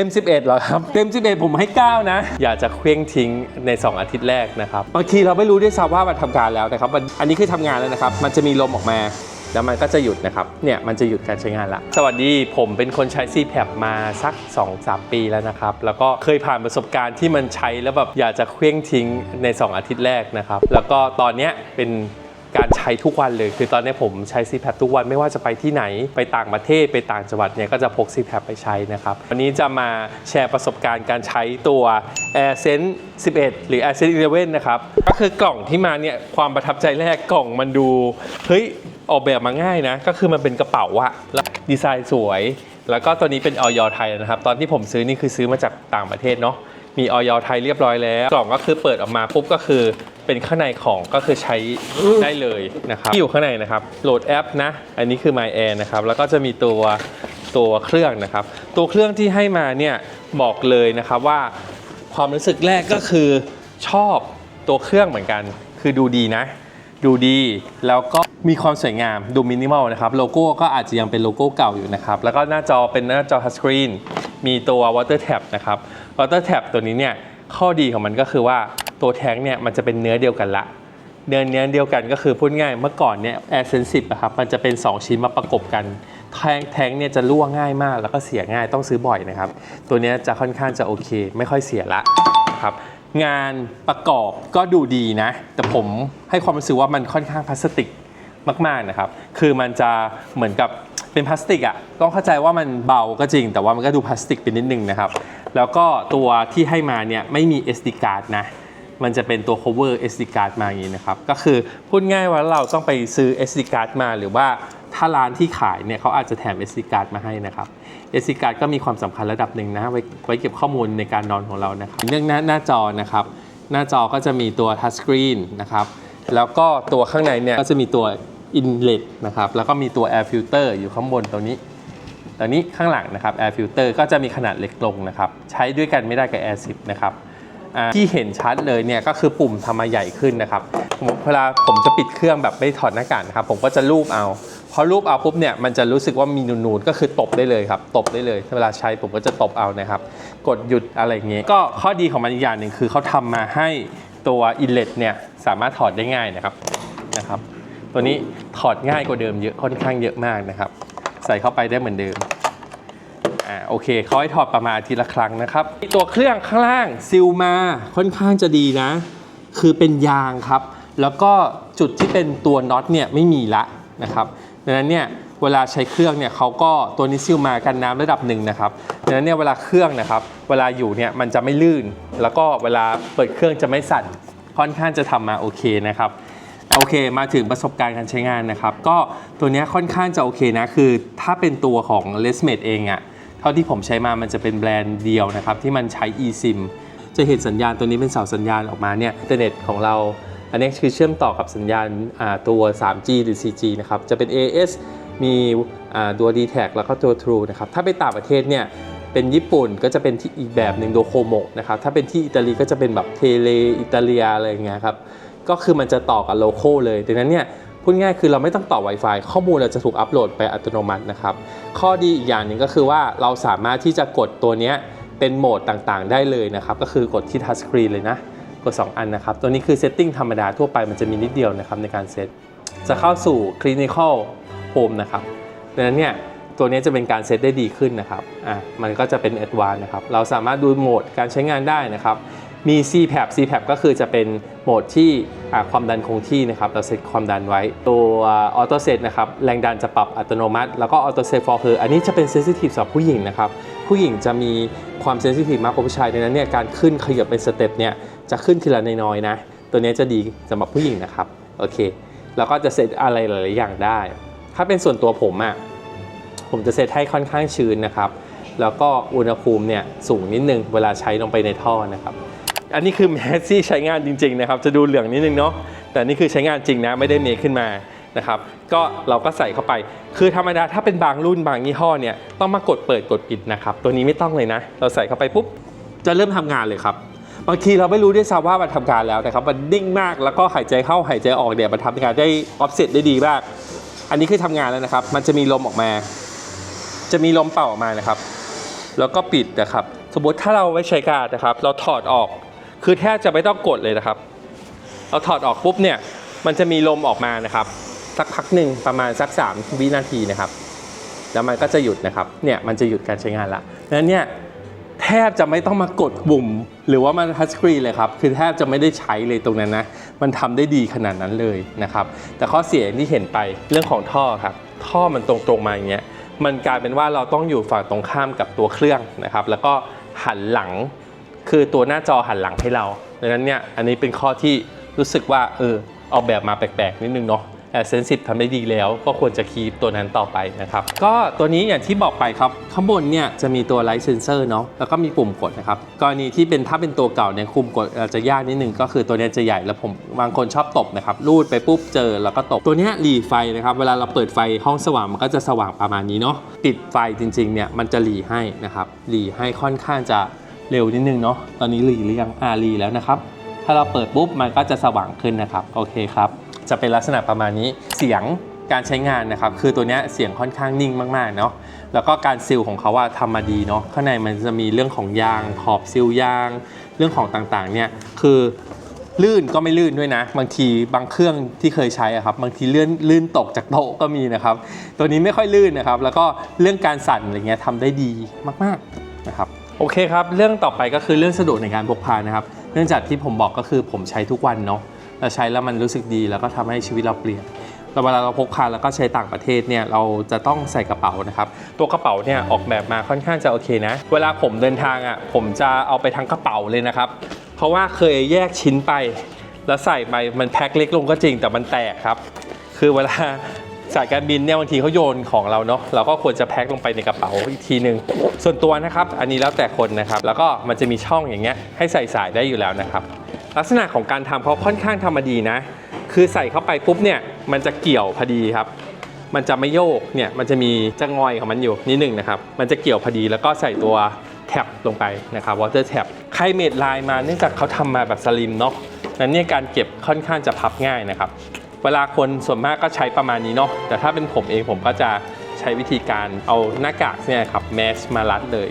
เต็ม 11เหรอครับ เต็ม 11 ผมให้ 9 นะ อยากจะเคว้งทิ้งใน 2 อาทิตย์แรกนะครับ บางทีเราไม่รู้ด้วยซ้ำว่ามันทำการแล้วนะครับมันอันนี้คือทำงานแล้วนะครับ มันจะมีลมออกมา แล้วมันก็จะหยุดนะครับ เนี่ยมันจะหยุดการใช้งานละ สวัสดีผมเป็นคนใช้ c p a p มาสัก 2-3 ปีแล้วนะครับ แล้วก็เคยผ่านประสบการณ์ที่มันใช้แล้วแบบอยากจะเคว้งทิ้งใน 2 อาทิตย์แรกนะครับ แล้วก็ตอนเนี้ยเป็น การใช้ทุกวันเลย คือตอนนี้ผมใช้ c p a p ทุกวันไม่ว่าจะไปที่ไหนไปต่างประเทศไปต่างจังหวัดเนี่ยก็จะพก c p a p ไปใช้นะครับ วันนี้จะมาแชร์ประสบการณ์การใช้ตัว AirSense 11 หรือ AirSense 11 นะครับ ก็คือกล่องที่มาเนี่ยความประทับใจแรกกล่องมันดู เฮ้ย ออกแบบมาง่ายนะ ก็คือมันเป็นกระเป๋าอะแล้วดีไซน์สวย แล้วก็ตัวนี้เป็นออยไทยนะครับ ตอนที่ผมซื้อนี่คือซื้อมาจากต่างประเทศเนาะ มีออยไทยเรียบร้อยแล้วกล่องก็คือเปิดออกมาปุ๊บก็คือเป็นข้างในของก็คือใช้ได้เลยนะครับที่อยู่ข้างในนะครับโหลดแอปนะอันนี้คือ My Air นะครับแล้วก็จะมีตัวตัวเครื่องนะครับ ตัวเครื่องที่ให้มาเนี่ยบอกเลยนะครับว่าความรู้สึกแรกก็คือชอบตัวเครื่องเหมือนกัน คือดูดีนะ ดูดีแล้วก็มีความสวยงามดูมินิมอลนะครับโลโก้ก็อาจจะยังเป็นโลโก้เก่าอยู่นะครับแล้วก็หน้าจอเป็นหน้าจอทัชสกรีนมีตัว Water Tab นะครับ Water Tab ตัวนี้เนี่ยข้อดีของมันก็คือว่าตัวแท้งเนี่ยมันจะเป็นเนื้อเดียวกันละเนื้อเนื้อเดียวกันก็คือพูดง่ายเมื่อก่อนเนี่ย Air Sensitive อะครับมันจะเป็น 2 ชิ้นมาประกบกัน แทงแทงเนี่ยจะรั่วง่ายมาก แล้วก็เสียง่ายต้องซื้อบ่อยนะครับ ตัวนี้จะค่อนข้างจะโอเค ไม่ค่อยเสียละครับงานประกอบก็ดูดีนะ แต่ผมให้ความรู้สึกว่ามันค่อนข้างพลาสติกมากๆนะครับ คือมันจะเหมือนกับ เป็นพลาสติกอะต้องเข้าใจว่ามันเบาก็จริง แต่ว่ามันก็ดูพลาสติกไปนิดนึงนะครับ แล้วก็ตัวที่ให้มาเนี่ยไม่มี SD card นะ มันจะเป็นตัว cover SD card มาอย่างนี้นะครับ ก็คือพูดง่ายว่าเราต้องไปซื้อ SD card มาหรือว่าถ้าร้านที่ขายเนี่ยเขาอาจจะแถม SD card มาให้นะครับ SD card ก็มีความสำคัญระดับหนึ่งนะไว้ไว้เก็บข้อมูลในการนอนของเรานะครับเรื่องหน้าหน้าจอนะครับ หน้าจอก็จะมีตัว touch screen นะครับแล้วก็ตัวข้างในเนี่ยก็จะมีตัว inlet นะครับแล้วก็มีตัว air filter อยู่ข้างบนตรงนี้ตอนนี้ข้างหลังนะครับ air filter ก็จะมีขนาดเล็กลงนะครับใช้ด้วยกันไม่ได้กับ air 10นะครับที่เห็นชัดเลยเนี่ยก็คือปุ่มทำมาใหญ่ขึ้นนะครับเวลาผมจะปิดเครื่องแบบไม่ถอดหน้ากากนะครับผมก็จะลูบเอาพอลูบเอาปุ๊บเนี่ยมันจะรู้สึกว่ามีนูนๆก็คือตบได้เลยครับตบได้เลยเวลาใช้ผมก็จะตบเอานะครับ กดหยุดอะไรอย่างเงี้ยก็ข้อดีของมันอีกอย่างหนึ่งคือเขาทำมาให้ตัว inlet เนี่ยสามารถถอดได้ง่ายนะครับนะครับ ตัวนี้ถอดง่ายกว่าเดิมเยอะค่อนข้างเยอะมากนะครับ ใส่เข้าไปได้เหมือนเดิมอ่าโอเคเขาให้ถอดประมาณอาทีละครั้งนะครับตัวเครื่องข้างล่างซิลมาค่อนข้างจะดีนะ คือเป็นยางครับ แล้วก็จุดที่เป็นตัวน็อตเนี่ยไม่มีละนะครับดังนั้นเนี่ยเวลาใช้เครื่องเนี่ยเขาก็ตัวนี้ซิลมากันน้ำระดับหนึ่งนะครับดังนั้นเนี่ยเวลาเครื่องนะครับ เวลาอยู่เนี่ยมันจะไม่ลื่น แล้วก็เวลาเปิดเครื่องจะไม่สั่นค่อนข้างจะทำมาโอเคนะครับ โอเค มาถึงประสบการณ์การใช้งานนะครับ ก็ตัวนี้ค่อนข้างจะโอเคนะ คือถ้าเป็นตัวของ l e s m a d e เองอะเท่าที่ผมใช้มามันจะเป็นแบรนด์เดียวนะครับ ที่มันใช้ eSIM จะเห็นสัญญาณตัวนี้เป็นเสาสัญญาณออกมาเนี่ยอินเทอร์เน็ตของเรา อันนี้คือเชื่อมต่อกับสัญญาณตัว 3G หรือ 4G นะครับ จะเป็น AS มีตัว d t แทแล้วก็ตัว True นะครับ ถ้าไปต่างประเทศเนี่ยเป็นญี่ปุ่นก็จะเป็นที่อีกแบบหนึ่งโดโคโมนะครับ ถ้าเป็นที่อิตาลีก็จะเป็นแบบเทเลอิตาเลียอะไรอย่างเงี้ยครับ ก็คือมันจะต่อกับโลโก้เลยดังนั้นเนี่ยพูดง่ายคือเราไม่ต้องต่อ Wi-Fi ข้อมูลเราจะถูกอัปโหลดไปอัตโนมัตินะครับ ข้อดีอีกอย่างหนึ่งก็คือว่าเราสามารถที่จะกดตัวเนี้ยเป็นโหมดต่างๆ ได้เลยนะครับ ก็คือกดที่ทัชสกรีนเลยนะ กด 2 อันนะครับ ตัวนี้คือเซตติ้งธรรมดาทั่วไปมันจะมีนิดเดียวนะครับในการเซตจะเข้าสู่ Clinical Home นะครับดังนั้นเนี่ยตัวนี้จะเป็นการเซตได้ดีขึ้นนะครับอะมันก็จะเป็น a d v a n c e นะครับ เราสามารถดูโหมดการใช้งานได้นะครับ มี CPAP CPAP ก็คือจะเป็นโหมดที่ความดันคงที่นะครับเราเซตความดันไว้ ตัวออโต้เซตนะครับแรงดันจะปรับอัตโนมัติ แล้วก็ออโต้เซต for her อันนี้จะเป็นเซนซิทีฟสำหรับผู้หญิงนะครับ ผู้หญิงจะมีความเซนซิทีฟมากกว่าผู้ชายดังนั้นเนี่ยการขึ้นขยับเป็นสเต็ปเนี่ยจะขึ้นทีละน้อยๆนะ ตัวนี้จะดีสำหรับผู้หญิงนะครับโอเค แล้วก็จะเซตอะไรหลายๆอย่างได้ ถ้าเป็นส่วนตัวผมอะผมจะเซตให้ค่อนข้างชื้นนะครับแล้วก็อุณหภูมิเนี่ยสูงนิดนึงเวลาใช้ลงไปในท่อนะครับ อันนี้คือแมสซี่ใช้งานจริงๆนะครับ จะดูเหลืองนิดนึงเนาะ แต่นี่คือใช้งานจริงนะ ไม่ได้เมคขึ้นมานะครับ ก็เราก็ใส่เข้าไป คือธรรมดาถ้าเป็นบางรุ่นบางยี่ห้อเนี่ย ต้องมากดเปิดกดปิดนะครับ ตัวนี้ไม่ต้องเลยนะ เราใส่เข้าไปปุ๊บ จะเริ่มทำงานเลยครับ บางทีเราไม่รู้ด้วยซ้ำว่ามันทำการแล้วนะครับ มันนิ่งมาก แล้วก็หายใจเข้าหายใจออกเนี่ยมันทำงานได้ออฟเซตได้ดีมาก อันนี้คือทำงานแล้วนะครับ มันจะมีลมออกมา จะมีลมเป่าออกมานะครับ แล้วก็ปิดนะครับ สมมติถ้าเราไม่ใช้การนะครับ เราถอดออก คือแทบจะไม่ต้องกดเลยนะครับเราถอดออกปุ๊บเนี่ย มันจะมีลมออกมานะครับ สักพักหนึ่งประมาณสัก 3 วินาทีนะครับ แล้วมันก็จะหยุดนะครับ เนี่ยมันจะหยุดการใช้งานละดังนั้นเนี่ยแทบจะไม่ต้องมากดปุ่ม หรือว่ามันทัชสกรีนเลยครับ คือแทบจะไม่ได้ใช้เลยตรงนั้นนะ มันทำได้ดีขนาดนั้นเลยนะครับ แต่ข้อเสียที่เห็นไปเรื่องของท่อครับ ท่อมันตรงๆมาอย่างเงี้ย มันกลายเป็นว่าเราต้องอยู่ฝั่งตรงข้ามกับตัวเครื่องนะครับ แล้วก็หันหลัง คือตัวหน้าจอหันหลังให้เราดังนั้นเนี่ยอันนี้เป็นข้อที่รู้สึกว่าเออออกแบบมาแปลกๆนิดนึงเนาะแต่เซนซิ e ทำได้ดีแล้วก็ควรจะคีปตัวนั้นต่อไปนะครับ ก็ตัวนี้อย่างที่บอกไปครับ ข้างบนเนี่ยจะมีตัวไลท์เซนเซอร์เนาะแล้วก็มีปุ่มกดนะครับกรณีที่เป็นถ้าเป็นตัวเก่าเนี่ยคุมกดอาจจะยากนิดนึงก็คือตัวนี้จะใหญ่แล้วผมบางคนชอบตบนะครับรูดไปปุ๊บเจอแล้วก็ตบตัวนี้หลีไฟนะครับ เวลาเราเปิดไฟห้องสว่างมันก็จะสว่างประมาณนี้เนาะปิดไฟจริงๆเนี่ยมันจะหลีให้นะครับหลีให้ค่อนข้างจะ เร็วนิดนึงเนาะ ตอนนี้รีหรือยังอารีแล้วนะครับ ถ้าเราเปิดปุ๊บมันก็จะสว่างขึ้นนะครับ โอเคครับ จะเป็นลักษณะประมาณนี้ เสียงการใช้งานนะครับ คือตัวนี้เสียงค่อนข้างนิ่งมากๆเนาะ แล้วก็การซิลของเขาว่าทำมาดีเนาะ ข้างในมันจะมีเรื่องของยาง ขอบซิลยาง เรื่องของต่างๆ เนี่ย คือลื่นก็ไม่ลื่นด้วยนะ บางทีบางเครื่องที่เคยใช้อะครับ บางทีเลื่อนลื่นตกจากโต๊ะก็มีนะครับ ตัวนี้ไม่ค่อยลื่นนะครับ แล้วก็เรื่องการสั่นอะไรเงี้ยทำได้ดีมากๆนะครับ โอเคครับ เรื่องต่อไปก็คือเรื่องสะดวกในการพกพานะครับ เนื่องจากที่ผมบอกก็คือผมใช้ทุกวันเนาะเราใช้แล้วมันรู้สึกดีแล้วก็ทำให้ชีวิตเราเปลี่ยนแต่เวลาเราพกพาแล้วก็ใช้ต่างประเทศเนี่ยเราจะต้องใส่กระเป๋านะครับ ตัวกระเป๋าเนี่ยออกแบบมาค่อนข้างจะโอเคนะ เวลาผมเดินทางอะผมจะเอาไปทั้งกระเป๋าเลยนะครับ เพราะว่าเคยแยกชิ้นไป แล้วใส่ไปมันแพ็คเล็กลงก็จริงแต่มันแตกครับ คือเวลา สายการบินเนี่ยบางทีเขาโยนของเราเนาะเราก็ควรจะแพ็คลงไปในกระเป๋าอีกทีหนึ่งส่วนตัวนะครับ อันนี้แล้วแต่คนนะครับ แล้วก็มันจะมีช่องอย่างเงี้ยให้ใส่สายได้อยู่แล้วนะครับ ลักษณะของการทำเขาค่อนข้างทำมาดีนะ คือใส่เข้าไปปุ๊บเนี่ยมันจะเกี่ยวพอดีครับ มันจะไม่โยกเนี่ยมันจะมีจะงอยของมันอยู่นิดหนึ่งนะครับ มันจะเกี่ยวพอดีแล้วก็ใส่ตัวแท็บลงไปนะครับ water tab ใครเมดลายมาเนื่องจากเขาทำมาแบบสลิมเนาะนั้นเนี่ยการเก็บค่อนข้างจะพับง่ายนะครับ เวลาคนส่วนมากก็ใช้ประมาณนี้เนาะแต่ถ้าเป็นผมเองผมก็จะใช้วิธีการเอาหน้ากากเนี่ยครับแมสมารัดเลย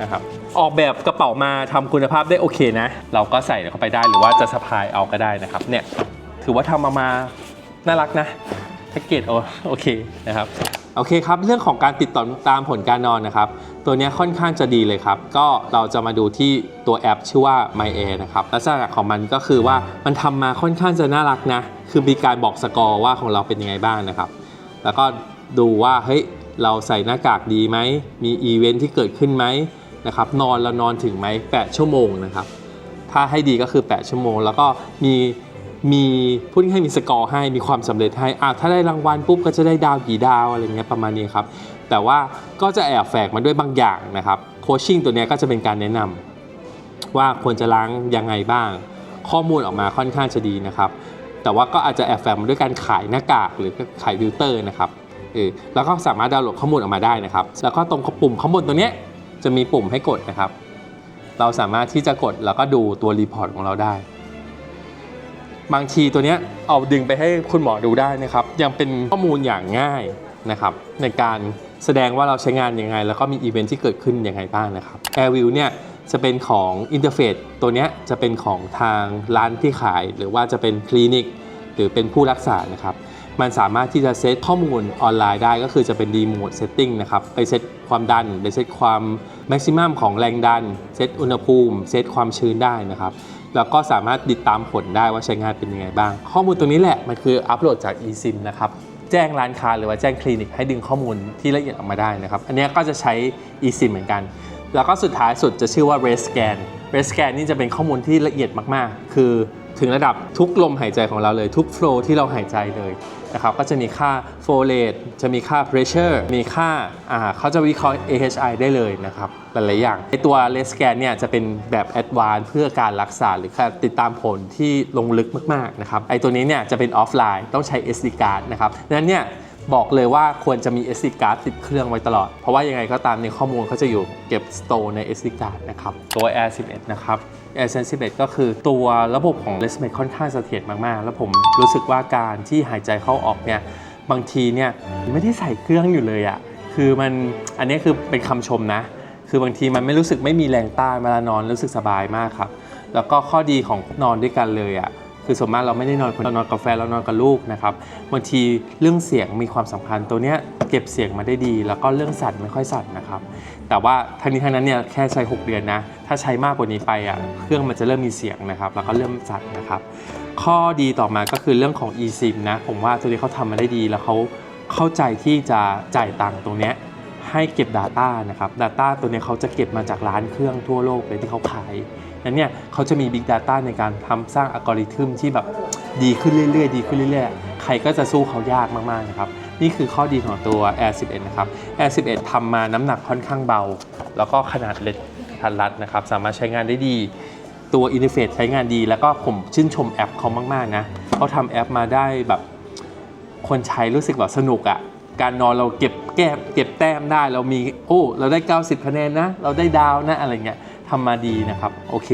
นะครับออกแบบกระเป๋ามาทำคุณภาพได้โอเคนะ เราก็ใส่เข้าไปได้หรือว่าจะสะพายเอาก็ได้นะครับเนี่ยถือว่าทำมามาน่ารักนะ แพ็กเกจโอโอเคนะครับโอเคครับ เรื่องของการติดต่อตามผลการนอนนะครับ ตัวนี้ค่อนข้างจะดีเลยครับ ก็เราจะมาดูที่ตัวแอปชื่อว่า My Air นะครับลักษณะของมันก็คือว่ามันทำมาค่อนข้างจะน่ารักนะ คือมีการบอกสกอร์ว่าของเราเป็นยังไงบ้างนะครับ แล้วก็ดูว่าเฮ้ยเราใส่หน้ากากดีไหม มีอีเวนท์ที่เกิดขึ้นไหมนะครับ นอนเรานอนถึงไหม 8 ชั่วโมงนะครับ ถ้าให้ดีก็คือ 8 ชั่วโมง แล้วก็มี มีพูดง่ายๆมีสกอร์ให้มีความสำเร็จให้อะถ้าได้รางวัลปุ๊บก็จะได้ดาวกี่ดาวอะไรเงี้ยประมาณนี้ครับ แต่ว่าก็จะแอบแฝงมาด้วยบางอย่างนะครับโคชชิ่งตัวเนี้ยก็จะเป็นการแนะนำว่าควรจะล้างยังไงบ้าง ข้อมูลออกมาค่อนข้างจะดีนะครับ แต่ว่าก็อาจจะแอบแฝงมาด้วยการขายหน้ากากหรือขายฟิลเตอร์นะครับเออแล้วก็สามารถดาวน์โหลดข้อมูลออกมาได้นะครับ แล้วก็ตรงปุ่มข้างบนตัวเนี้ยจะมีปุ่มให้กดนะครับ เราสามารถที่จะกดแล้วก็ดูตัวรีพอร์ตของเราได้ บางทีตัวเนี้ยเอาดึงไปให้คุณหมอดูได้นะครับ ยังเป็นข้อมูลอย่างง่ายนะครับ ในการแสดงว่าเราใช้งานยังไง แล้วก็มีอีเวนท์ที่เกิดขึ้นยังไงบ้างนะครับ AirView เนี่ยจะเป็นของอินเทอร์เฟซตัวเนี้ยจะเป็นของทางร้านที่ขาย หรือว่าจะเป็นคลินิก หรือเป็นผู้รักษานะครับ มันสามารถที่จะเซตข้อมูลออนไลน์ได้ก็คือจะเป็น remote setting นะครับไปเซตความดันไปเซตความ maximum ของแรงดัน เซตอุณหภูมิ เซตความชื้นได้นะครับ แล้วก็สามารถติดตามผลได้ว่าใช้งานเป็นยังไงบ้าง ข้อมูลตรงนี้แหละ มันคืออัปโหลดจาก eSIM นะครับแจ้งร้านค้าหรือว่าแจ้งคลินิกให้ดึงข้อมูลที่ละเอียดออกมาได้นะครับ อันนี้ก็จะใช้ eSIM เหมือนกัน แล้วก็สุดท้ายสุดจะชื่อว่า REST Scan REST Scan นี่จะเป็นข้อมูลที่ละเอียดมากๆ คือ ถึงระดับทุกลมหายใจของเราเลยทุกโฟล์ที่เราหายใจเลยนะครับก็จะมีค่า flow rate จะมีค่า pressure มีค่าอ่าเขาจะวิเคราะห์ AHI ได้เลยนะครับหลายๆอย่างไอตัว REST Scan เนี่ยจะเป็นแบบ Advanced เพื่อการรักษาหรือการติดตามผลที่ลงลึกมากๆนะครับไอตัวนี้เนี่ยจะเป็นออฟไลน์ต้องใช้ SD card นะครับดังนั้นเนี่ยบอกเลยว่าควรจะมี SD card ติดเครื่องไว้ตลอด เพราะว่ายังไงก็ตามในข้อมูลเขาจะอยู่เก็บ store ใน SD card นะครับตัว Air 11 นะครับ Air Sense 11ก็คือตัวระบบของ Resonate ค่อนข้างเสถียรมาก ๆ แล้วผมรู้สึกว่าการที่หายใจเข้าออกเนี่ย บางทีเนี่ยไม่ได้ใส่เครื่องอยู่เลยอะคือมันอันนี้คือเป็นคำชมนะ คือบางทีมันไม่รู้สึกไม่มีแรงต้านเวลานอนรู้สึกสบายมากครับ แล้วก็ข้อดีของนอนด้วยกันเลยอะ คือส่วนมากเราไม่ได้นอนคนเรานอนกับแฟนเรานอนกับลูกนะครับบางทีเรื่องเสียงมีความสำคัญตัวเนี้ยเก็บเสียงมาได้ดี แล้วก็เรื่องสั่นไม่ค่อยสั่นนะครับ แต่ว่าทั้งนี้ทั้งนั้นเนี่ยแค่ใช้ 6 เดือนนะ ถ้าใช้มากกว่านี้ไปอะเครื่องมันจะเริ่มมีเสียงนะครับ แล้วก็เริ่มสั่นนะครับ ข้อดีต่อมาก็คือเรื่องของ eSIM นะ ผมว่าตัวนี้เขาทำมาได้ดีแล้วเขาเข้าใจที่จะจ่ายตังค์ตรงเนี้ยให้เก็บ Data นะครับ Data ตัวเนี้ยเขาจะเก็บมาจากร้านเครื่องทั่วโลกเลยที่เขาขาย นั้นเนี่ยเขาจะมี Big Data ในการทำสร้างอัลกอริทึมที่แบบดีขึ้นเรื่อยๆ ดีขึ้นเรื่อยๆ ใครก็จะสู้เขายากมากๆนะครับ นี่คือข้อดีของตัว Air 11 นะครับ Air 11ทำมาน้ำหนักค่อนข้างเบา แล้วก็ขนาดเล็กทันรัดนะครับ สามารถใช้งานได้ดี ตัวอินเทอร์เฟซใช้งานดี แล้วก็ผมชื่นชมแอปเขามากๆนะเขาทำแอปมาได้แบบคนใช้รู้สึกแบบสนุกอะ่ะการนอนเราเก็บแก้เก็บแต้มได้เรามีโอ้เราได้ 90 คะแนนนะ เราได้ดาวนะอะไรเงี้ย ทำมาดีนะครับโอเค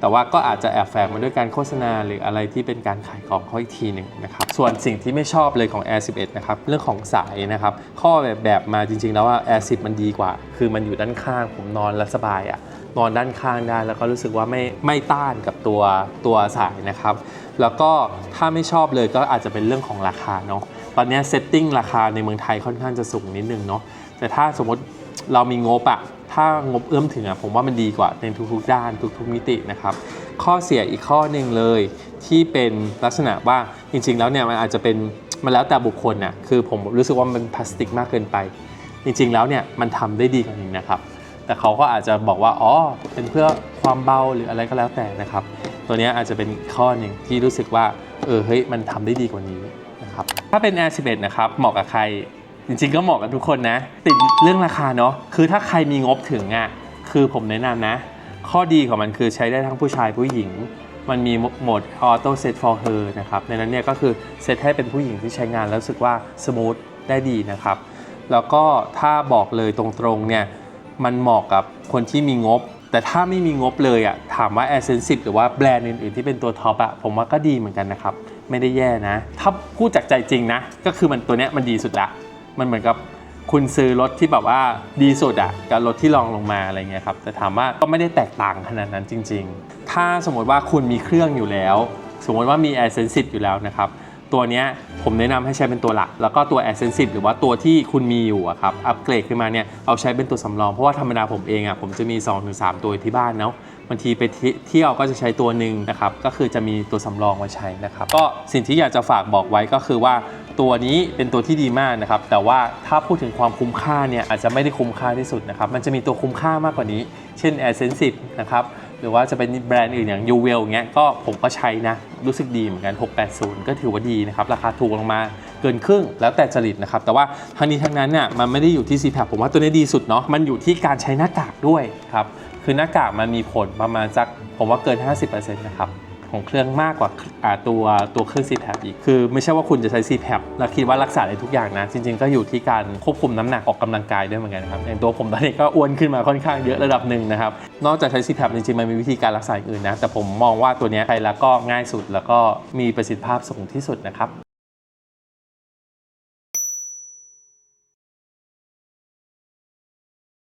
แต่ว่าก็อาจจะแอบแฝงมาด้วยการโฆษณา หรืออะไรที่เป็นการขายของเขาอีกทีหนึ่งนะครับส่วนสิ่งที่ไม่ชอบเลยของ Air 11นะครับเรื่องของสายนะครับข้อแบบแบบมาจริง ๆ แล้วว่า Air 10 มันดีกว่า คือมันอยู่ด้านข้างผมนอนแล้วสบายอะ่ะนอนด้านข้างได้แล้วก็รู้สึกว่าไม่ไม่ต้านกับตัวตัวสายนะครับ แล้วก็ถ้าไม่ชอบเลยก็อาจจะเป็นเรื่องของราคาเนาะตอนนี้เซตติ้งราคาในเมืองไทยค่อนข้างจะสูงนิดนึงเนาะแต่ถ้าสมมติเรามีงบอะ ถ้างบเอื้อมถึงอะผมว่ามันดีกว่าในทุกๆด้านทุกๆมิตินะครับ ข้อเสียอีกข้อหนึ่งเลยที่เป็นลักษณะว่าจริงๆ แล้วเนี่ยมันอาจจะเป็นมันแล้วแต่บุคคลน่ะคือผมรู้สึกว่ามันพลาสติกมากเกินไป จริงๆแล้วเนี่ยมันทำได้ดีกว่านี้นะครับ แต่เขาก็อาจจะบอกว่าอ๋อเป็นเพื่อความเบาหรืออะไรก็แล้วแต่นะครับ ตัวนี้อาจจะเป็นข้อหนึ่งที่รู้สึกว่าเออเฮ้ยมันทำได้ดีกว่านี้นะครับถ้าเป็น Air 11 นะครับเหมาะกับใคร จริงๆก็เหมาะกับทุกคนนะ ติดเรื่องราคาเนาะคือถ้าใครมีงบถึงอะคือผมแนะนำนะ ข้อดีของมันคือใช้ได้ทั้งผู้ชายผู้หญิง มันมีโหมด auto set for her นะครับในนั้นเนี่ยก็คือเซตให้เป็นผู้หญิงที่ใช้งานแล้วรู้สึกว่าสมูทได้ดีนะครับ แล้วก็ถ้าบอกเลยตรงๆเนี่ยมันเหมาะกับคนที่มีงบ แต่ถ้าไม่มีงบเลยอะถามว่า Air Sensitive หรือว่าแบรนด์อื่นๆที่เป็นตัวท็อปอะผมว่าก็ดีเหมือนกันนะครับ ไม่ได้แย่นะ ถ้าพูดจากใจจริงนะ ก็คือมันตัวเนี้ยมันดีสุดละ มันเหมือนกับคุณซื้อรถที่แบบว่าดีสุดอะกับรถที่รองลงมาอะไรเงี้ยครับแต่ถามว่าก็ไม่ได้แตกต่างขนาดนั้นจริง ๆ ถ้าสมมติว่าคุณมีเครื่องอยู่แล้ว สมมติว่ามี Air Sensitive อยู่แล้วนะครับตัวนี้ผมแนะนำให้ใช้เป็นตัวหลัก แล้วก็ตัว a s c e n s i v e หรือว่าตัวที่คุณมีอยู่อะครับอัปเกรดขึ้นมาเนี่ยเอาใช้เป็นตัวสำรองเพราะว่าธรรมดาผมเองอะผมจะมี 2-3 ตัวที่บ้านเนาะบางทีไปเที่ยวก็จะใช้ตัวหนึ่งนะครับก็คือจะมีตัวสำรองไว้ใช้นะครับก็สิ่งที่อยากจะฝากบอกไว้ก็คือว่า ตัวนี้เป็นตัวที่ดีมากนะครับ แต่ว่าถ้าพูดถึงความคุ้มค่าเนี่ยอาจจะไม่ได้คุ้มค่าที่สุดนะครับ มันจะมีตัวคุ้มค่ามากกว่านี้ เช่น air s c e n s i v e นะครับ หรือว่าจะเป็นแบรนด์อื่นอย่าง u w e l เงี้ย ก็ผมก็ใช้นะ รู้สึกดีเหมือนกัน 680 ก็ถือว่าดีนะครับ ราคาถูกลงมาเกินครึ่ง แล้วแต่จริตนะครับ แต่ว่าทั้งนี้ทั้งนั้นเนี่ยมันไม่ได้อยู่ที่ c p a p ผมว่าตัวนี้ดีสุดเนาะ มันอยู่ที่การใช้หน้ากากด้วยครับ คือหน้ากากมันมีผลประมาณสักผมว่าเกิน 50%นะครับ ของเครื่องมากกว่าาตัวตัวเครื่อง c p a p อีก คือไม่ใช่ว่าคุณจะใช้ c p a p แล้วคิดว่ารักษาได้ทุกอย่างนะ จริงๆ ก็อยู่ที่การควบคุมน้ำหนักออกกำลังกายด้วยเหมือนกันครับอย่างตัวผมตอนนี้ก็อ้วนขึ้นมาค่อนข้างเยอะระดับหนึ่งนะครับ นอกจากใช้ c p a p จริงๆ มันมีวิธีการรักษาอื่นนะ แต่ผมมองว่าตัวนี้ใช้แล้วก็ง่ายสุดแล้วก็มีประสิทธิภาพสูงที่สุดนะครับ